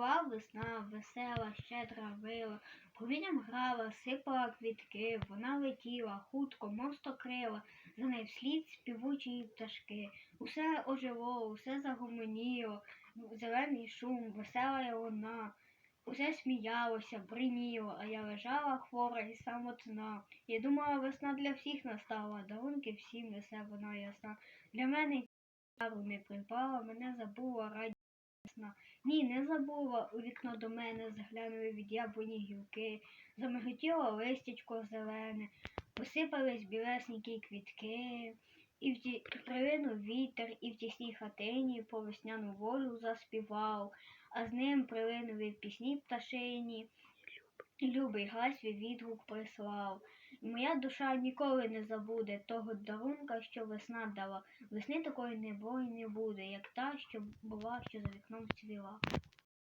Була весна, весела, щедра вила, повінням грала, сипала квітки, вона летіла, хутко, мов стокрила, за нею вслід співучі пташки. Усе ожило, усе загомоніло, зелений шум, весела луна. Усе сміялося, бриніло, а я лежала хвора і самотна. Я думала, весна для всіх настала, дарунки всім несе вона ясна. Для мене не припала, мене забула радість. Ні, не забула, у вікно до мене заглянули від яблуні гілки, замиготіло листячко зелене, посипались білесенькі квітки, і в ті прилинув вітер, і в тісній хатині по весняну волю заспівав, а з ним прилинули пісні пташині, і любий гай відгук прислав. Моя душа ніколи не забуде того дарунка, що весна дала. Весни такої не було і не буде, як та, що була, що за вікном цвіла.